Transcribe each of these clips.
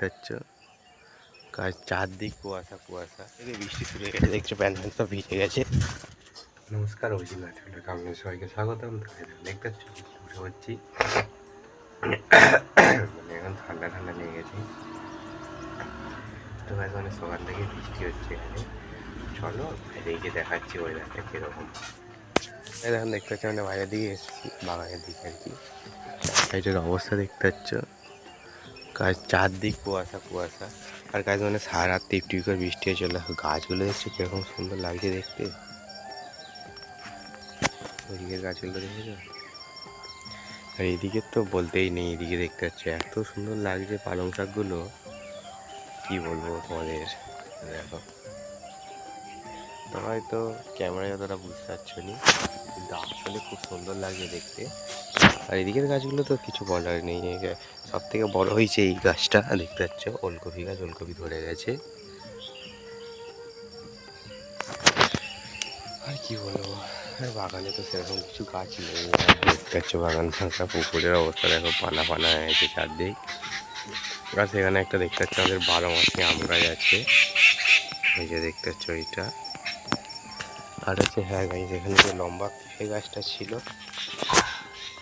দেখতে পাচ্ছ কাজ চারদিক কুয়াশা কুয়াশা। এই বৃষ্টি শুরু হয়ে গেছে দেখছ প্যান্ট প্যান্ট সব ভিজে গেছে। নমস্কার অভিজিৎ নাচুলা কামনে সবাইকে স্বাগতম। দেখতে পাচ্ছ বসে হচ্ছি মানে এখন ঠান্ডা ঠান্ডা লেগে গেছে। তো গাছ মানে সকাল থেকে বৃষ্টি হচ্ছে এখানে। চলো বাইরে গিয়ে দেখাচ্ছি ওয়েদারটা কীরকম। এই দেখতে পাচ্ছি মানে বাইরের দিকে এসেছি বাগানের দিকে আর কি। সাইডের অবস্থা দেখতে পাচ্ছ। কাজ চারদিক কুয়াশা কুয়াশা। আর কাজ মানে সারা রাত করে বৃষ্টি হয়ে চলে। গাছগুলো দেখছ কীরকম সুন্দর লাগছে দেখতে। ওইদিকের গাছগুলো দেখেছ? আর এদিকে তো বলতেই নেই, এদিকে দেখতে পাচ্ছ, এত সুন্দর লাগছে পালং শাকগুলো। কি বলব তোমাদের? দেখো। তোমরা হয়তো ক্যামেরায় অতটা বুঝতে পারছ নি, কিন্তু আসলে খুব সুন্দর লাগছে দেখতে। আর এদিকের গাছগুলো তো কিছু বলার নেই। সব থেকে বড় হয়েছে এই গাছটা, দেখতে পাচ্ছ, ওলকপি গাছ, ওলকপি ধরে গেছে। আর কি বলব, আর বাগানে তো সেরকম কিছু গাছ নেই। দেখতে পাচ্ছ বাগান, ফাঁকা, পুকুরের অবস্থা, দেখো, পানা পানা হয়ে গেছে চারদিক। আর সেখানে একটা দেখতে পাচ্ছ, আমাদের বারো মাসে আম গাছ আছে। এই যে দেখতে পাচ্ছ এইটা। আর হচ্ছে হ্যাঁ গাছ এখানে যে লম্বা গাছটা ছিল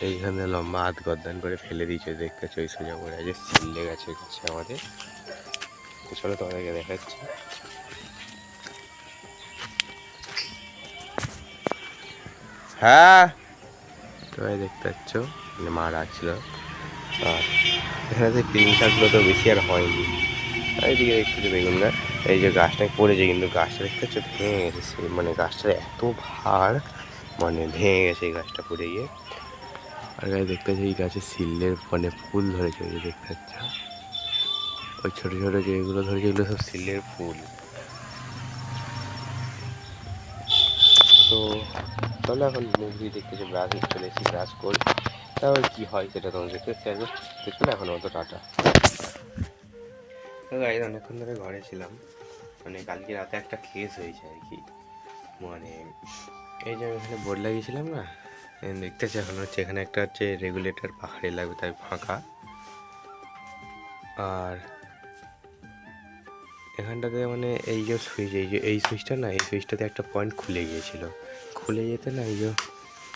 এইখানে লম্বা হাত গদ্দান করে ফেলে দিয়েছে দেখতে ওই সোজা করে। আছে সিল্লে গেছে গাছে আমাদের। তো চলো তোমাদেরকে দেখাচ্ছি। হ্যাঁ? তো এই দেখতে পাচ্ছ মানে মা রাখছিল আর এখানে যে পিং শাকগুলো তো বেশি আর হয়নি। এইদিকে দেখতে পাচ্ছ বেগুন গাছ এই যে গাছটায় পড়েছে, কিন্তু গাছটা দেখতে পাচ্ছ ভেঙে গেছে। মানে গাছটার এত ভার মানে ভেঙে গেছে এই গাছটা পড়ে গিয়ে। আর গাছ দেখতে পাচ্ছি এই গাছে সিল্লের মানে ফুল ধরেছে ওই দেখতে পাচ্ছ। ওই ছোটো ছোটো যেগুলো ধরেছে, এগুলো সব সিল্লের ফুল। তো চলো এখন মুভি দেখতে যে ব্রাশ চলে এসেছি ব্রাশ করি তারপর কী হয় সেটা তোমাদেরকে শেয়ার করছি তো চলো এখন মতো টাটা। তো গাড়ি অনেকক্ষণ ধরে ঘরে ছিলাম। মানে কালকে রাতে একটা কেস হয়েছে আর কি। মানে এই যে আমি এখানে বোর্ড লাগিয়েছিলাম না এই দেখতেছি এখন হচ্ছে এখানে একটা হচ্ছে রেগুলেটর পাহাড়ে লাগবে, তাই ফাঁকা। আর এখানটাতে মানে এই যে সুইচ এই যে, এই সুইচটা না, এই সুইচটাতে একটা পয়েন্ট খুলে গিয়েছিল। খুলে যেতে না, এই যে,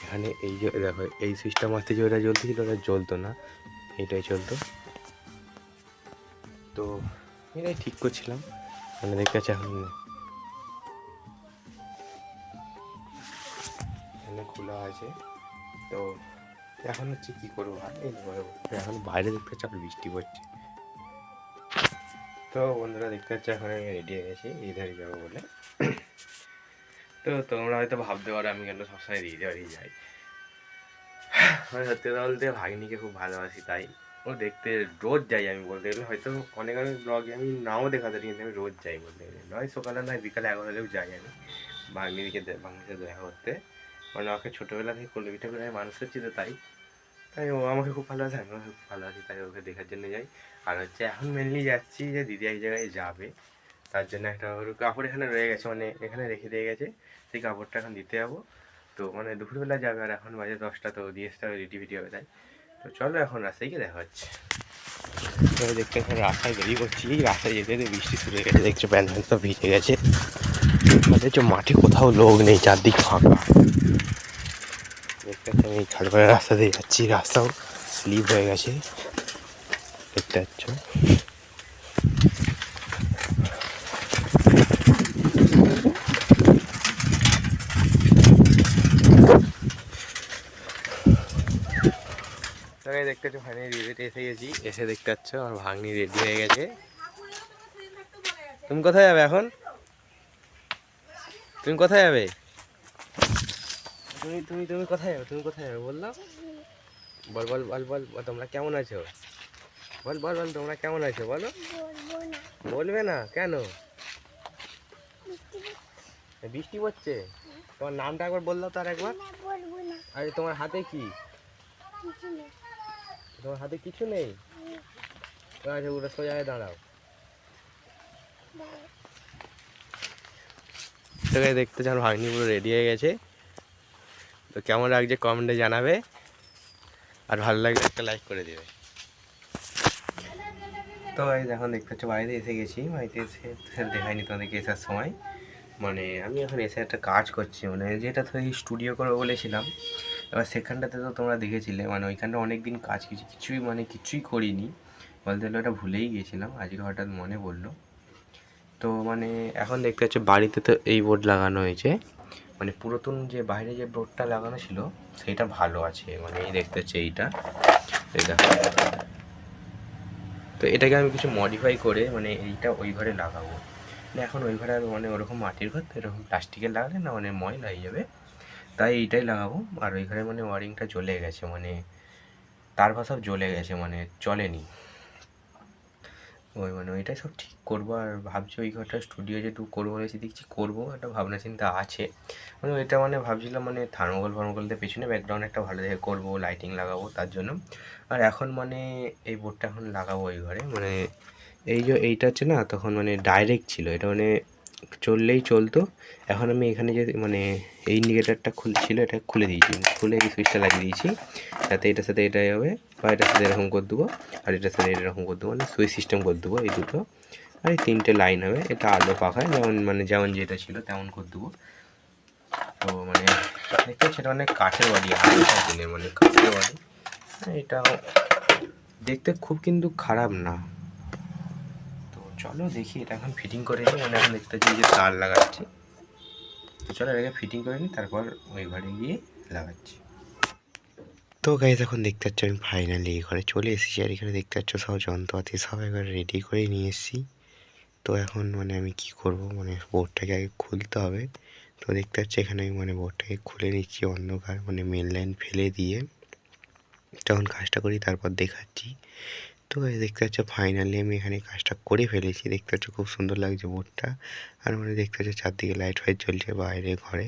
এখানে এই যে, দেখো, এই সুইচটা মারতে যে ওটা জ্বলতেছিল ওটা জ্বলতো না। এটাই চলতো। তো এটাই ঠিক করছিলাম। মানে দেখতে পাচ্ছি এখানে খোলা আছে। তো এখন হচ্ছে কি করব ভাই? এখন বাইরে দেখতে পাচ্ছি বৃষ্টি পড়ছে। তো বন্ধুরা দেখতে পাচ্ছ এখন আমি রেডি হয়ে গেছি ইধারে যাব বলে। তো তোমরা হয়তো ভাবতে পারো আমি কেন সবসময় রিজার্ভই যাই। আমি সত্যি কথা বলতে ভাগ্নিকে খুব ভালোবাসি তাই। ও দেখতে রোজ যাই আমি বলতে গেলে হয়তো অনেক অনেক ব্লগে আমি নাও দেখাতে পারি কিন্তু আমি রোজ যাই বলতে গেলে। নয় সকালে নয় বিকালে এগারোটাতেও যাই আমি। ভাগ্নিদিকে ভাগ্নির সাথে দেখা করতে। মানে ওকে ছোটোবেলা থেকে কোলে পিঠে করে আমি মানুষ করছি তো তাই। তাই ও আমাকে খুব ভালোবাসে আমি ওকে খুব ভালোবাসি, তাই ওকে দেখার জন্য যাই। আর হচ্ছে এখন মেনলি যাচ্ছি যে দিদি এক জায়গায় যাবে, তার জন্য একটা ওর কাপড় এখানে রয়ে গেছে মানে এখানে রেখে দিয়ে গেছে, সেই কাপড়টা এখন দিতে যাব। তো মানে দুপুরবেলা যাবে আর এখন বাজে দশটা, তো দিয়ে হবে রেডি ফিডি হবে, তাই। তো চলো এখন রাস্তায় গিয়ে দেখা হচ্ছে। তো দেখতে এখন রাস্তায় বেরিয়ে করছি রাস্তায় যেতে যেতে বৃষ্টি শুরু হয়ে গেছে, দেখছ প্যান্ট প্যান্ট সব ভিজে গেছে। আর দেখছ মাঠে কোথাও লোক নেই চারদিক ফাঁকা। দেখতে পাচ্ছি আমি খালপাড়া রাস্তা দিয়ে যাচ্ছি। রাস্তাও স্লিপ হয়ে গেছে। দেখতে পাচ্ছ। দেখতে পাচ্ছ ফাইনালি রেডি এসে গেছি। এসে দেখতে পাচ্ছ আমার ভাগ্নি রেডি হয়ে গেছে। তুমি কোথায় যাবে এখন? তুমি কোথায় যাবে? তুমি তুমি তুমি কোথায় যাবে? তুমি কোথায় যাবে? বলল বল বল বল বল তোমরা কেমন আছো? বল বল বল, তোমরা কেমন আছো? বলো। বলবে না। কেন? বৃষ্টি পড়ছে? তোমার নামটা একবার বলল তার একবার। আরে, তোমার হাতে কি? তোমার হাতে কিছু নেই? আচ্ছা ওটা সোজা দাঁড়াও। তোকে দেখতে চান, ভাগ্নি পুরো রেডি হয়ে গেছে। তো কেমন লাগছে কমেন্টে জানাবে। আর ভালো লাগলে একটা লাইক করে দেবে। তো এই এখন দেখতে পাচ্ছ, বাড়িতে এসে গেছি। বাড়িতে এসে দেখাইনি তোমাদেরকে এসার সময়। মানে আমি এখন এসে একটা কাজ করছি মানে যেটা তো স্টুডিও করব বলেছিলাম। এবার সেখানটাতে তো তোমরা দেখেছিলে মানে ওইখানটা অনেক দিন কাজ কিছু, কিছুই মানে কিছুই করিনি। বলতে গেলে ওটা ভুলেই গিয়েছিলাম আজকে হঠাৎ মনে পড়ল। তো মানে এখন দেখতে পাচ্ছ বাড়িতে তো এই বোর্ড লাগানো হয়েছে। মানে পুরাতন যে বাইরে যে বোর্ডটা লাগানো ছিল, সেইটা ভালো আছে। মানে এই দেখতে পাচ্ছ এইটা। তো এটাকে আমি কিছু মডিফাই করে মানে এইটা ওই ঘরে লাগাবো। মানে এখন ওই ঘরে আর মানে ওরকম মাটির ঘর তো এরকম প্লাস্টিকের লাগালে না মানে ময়লা হয়ে যাবে। তাই এইটাই লাগাবো। আর ওই ঘরে মানে ওয়ারিংটা জ্বলে গেছে মানে তার সব জ্বলে গেছে মানে চলেনি। ওই মানে ওইটাই সব ঠিক করব আর ভাবছি ওই ঘরটা স্টুডিও যেটুকু করব বলেছি দেখছি করব, একটা ভাবনা চিন্তা আছে। মানে ওইটা মানে ভাবছিলাম মানে থার্মোকল ফার্মোকল পেছনে ব্যাকগ্রাউন্ড একটা ভালো দেখে করব লাইটিং লাগাবো তার জন্য। আর এখন মানে এই বোর্ডটা এখন লাগাবো ওই ঘরে। মানে এই যে এইটা হচ্ছে না, তখন মানে ডাইরেক্ট ছিল। এটা মানে চললেই চলতো। এখন আমি এখানে যে মানে এই ইন্ডিকেটারটা খুলছিল, এটা খুলে দিয়েছি। খুলে এই সুইচটা লাগিয়ে দিয়েছি। যাতে এটার সাথে এটাই হবে বা এটার সাথে এরকম করে দেবো আর এটার সাথে এরকম করে দেবো। মানে সুইচ সিস্টেম করে দেবো এই দুটো। আর এই তিনটে লাইন হবে। এটা আলো পাখায় যেমন মানে যেমন যেটা ছিল তেমন করে দেবো। তো মানে দেখতে সেটা মানে কাঠের বাড়ি দিনের মানে কাঠের বাড়ি। এটা দেখতে খুব কিন্তু খারাপ না। চলো দেখি এটা এখন ফিটিং করে নিই মানে এখন দেখতে পাচ্ছি যে তার লাগাচ্ছি। তো চলো এটাকে ফিটিং করে নিই, তারপর ওই ঘরে গিয়ে লাগাচ্ছি। তো গাইজ এখন দেখতে পাচ্ছ আমি ফাইনালি এই ঘরে চলে এসেছি, আর এখানে দেখতে পাচ্ছ সব যন্ত্রপাতি সব একবার রেডি করে নিয়ে এসেছি। তো এখন মানে আমি কি করব মানে বোর্ডটাকে আগে খুলতে হবে। তো দেখতে পাচ্ছি এখানে আমি মানে বোর্ডটাকে খুলে নিচ্ছি অন্ধকার মানে মেন লাইন ফেলে দিয়ে। যখন কাজটা করি, তারপর দেখাচ্ছি। তো দেখতে পাচ্ছ ফাইনালি আমি এখানে কাজটা করে ফেলেছি। দেখতে পাচ্ছ, খুব সুন্দর লাগছে বোর্ডটা। আর মানে দেখতে পাচ্ছ, চারদিকে লাইট ফাইট জ্বলছে বাইরে, ঘরে।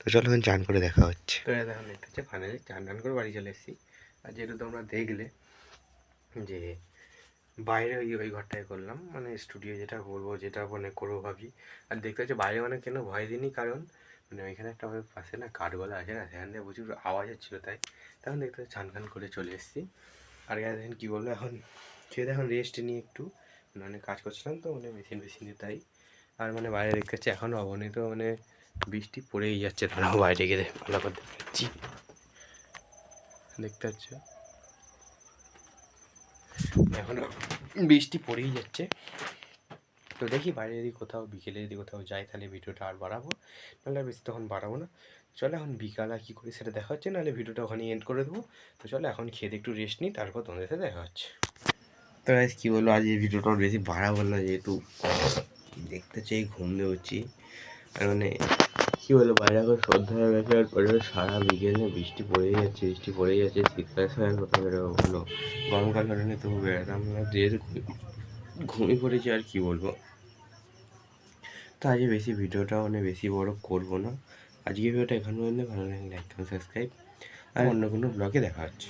তো চলো এখন চান করে দেখা হচ্ছে। তো এখন দেখতে পাচ্ছ ফাইনালি চান টান করে বাড়ি চলে এসেছি। আর যেহেতু তোমরা দেখলে যে বাইরে ওই ওই ঘরটায় করলাম মানে স্টুডিও যেটা করব যেটা মানে করব ভাবি আর দেখতে পাচ্ছ, বাইরে মানে কেন ভয় দিইনি, কারণ মানে ওইখানে একটা আমাদের পাশে না কাঠগোলা আছে না, সেখান থেকে প্রচুর আওয়াজ হচ্ছিল তাই। তখন দেখতে চান খান করে চলে এসেছি। আর গায়ে দেখেন কী বলব এখন খেয়ে এখন রেস্ট নিয়ে একটু মানে কাজ করছিলাম তো মানে মেশিন মেশিনে তাই। আর মানে বাইরে দেখতে এখনও তো মানে বৃষ্টি পড়েই যাচ্ছে তারাও বাইরে গেলে ভালো করে দেখাচ্ছি দেখতে পাচ্ছ? এখনও বৃষ্টি পড়েই যাচ্ছে। তো দেখি বাইরে যদি কোথাও, বিকেলে যদি কোথাও যাই তাহলে ভিডিওটা আর বাড়াবো। নাহলে বেশি তখন বাড়াবো না। চলো এখন বিকাল আর কী করি সেটা দেখা হচ্ছে, নাহলে ভিডিওটা ওখানে এন্ড করে দেবো। তো চলো এখন খেয়ে একটু রেস্ট নিই, তারপর তোমাদের সাথে দেখা হচ্ছে। তো আজ কী বলব, আজ এই ভিডিওটা বেশি বাড়াবো না যেহেতু দেখতে চাই, ঘুম হচ্ছি আর মানে কী বলব, বাইরে এখন সন্ধ্যা হয়ে গেছে, আর পরে সারা বিকেলে বৃষ্টি পড়েই যাচ্ছে, বৃষ্টি পড়েই যাচ্ছে শীতকালের সময় কোথাও বেরোবো বলো গরমকাল কারণে তবু বেরোতাম না, যেহেতু ঘুমিয়ে পড়েছি আর কি বলব? তো আজকে বেশি ভিডিওটা মানে বেশি বড় করব না। আজকে ভিডিওটা এখানে পর্যন্ত। ভালো লাগে লাইক সাবস্ক্রাইব আর অন্য কোনো ব্লগে দেখা হচ্ছে।